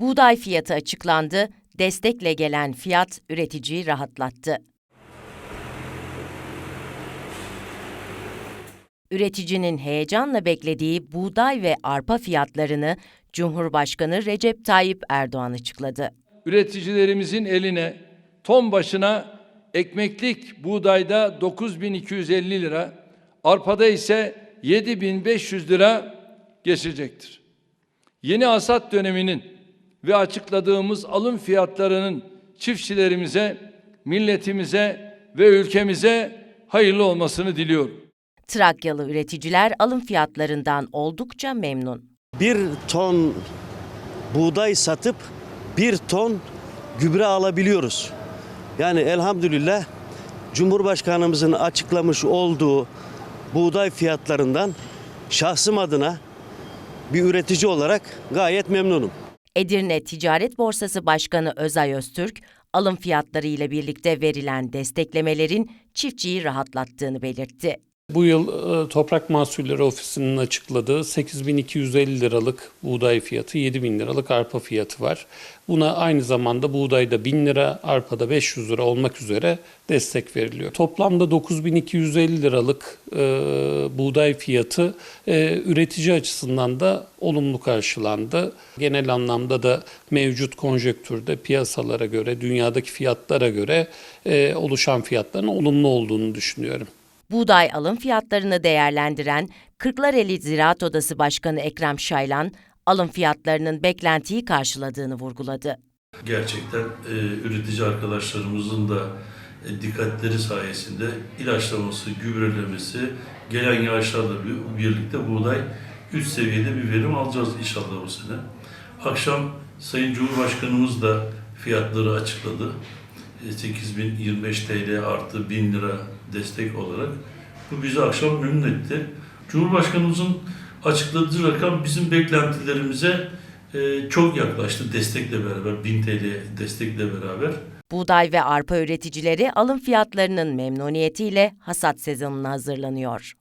Buğday fiyatı açıklandı, destekle gelen fiyat üreticiyi rahatlattı. Üreticinin heyecanla beklediği buğday ve arpa fiyatlarını Cumhurbaşkanı Recep Tayyip Erdoğan açıkladı. üreticilerimizin eline ton başına ekmeklik buğdayda 9250 lira, arpada ise 7500 lira geçecektir. Yeni hasat döneminin ve açıkladığımız alım fiyatlarının çiftçilerimize, milletimize ve ülkemize hayırlı olmasını diliyorum. Trakyalı üreticiler alım fiyatlarından oldukça memnun. bir ton buğday satıp bir ton gübre alabiliyoruz. Yani elhamdülillah Cumhurbaşkanımızın açıklamış olduğu buğday fiyatlarından şahsım adına bir üretici olarak gayet memnunum. Edirne Ticaret Borsası Başkanı Özay Öztürk, alım fiyatları ile birlikte verilen desteklemelerin çiftçiyi rahatlattığını belirtti. Bu yıl e, Toprak Mahsulleri Ofisi'nin açıkladığı 8250 liralık buğday fiyatı, 7000 liralık arpa fiyatı var. Buna aynı zamanda buğdayda 1000 lira, arpada 500 lira olmak üzere destek veriliyor. Toplamda 9250 liralık e, buğday fiyatı e, üretici açısından da olumlu karşılandı. Genel anlamda da mevcut konjektürde piyasalara göre, dünyadaki fiyatlara göre e, oluşan fiyatların olumlu olduğunu düşünüyorum. Buğday alım fiyatlarını değerlendiren Kırklareli Ziraat Odası Başkanı Ekrem Şaylan, alım fiyatlarının beklentiyi karşıladığını vurguladı. gerçekten e, üretici arkadaşlarımızın da e, dikkatleri sayesinde ilaçlaması, gübrelemesi, gelen yağışlarla bir- birlikte buğday üst seviyede bir verim alacağız inşallah bu sene. Akşam Sayın Cumhurbaşkanımız da fiyatları açıkladı. E, 8025 TL artı 1000 lira destek olarak. Bu bizi akşam memnun etti. Cumhurbaşkanımızın açıkladığı rakam bizim beklentilerimize e, çok yaklaştı destekle beraber, 1000 TL destekle beraber. Buğday ve arpa üreticileri alım fiyatlarının memnuniyetiyle hasat sezonuna hazırlanıyor.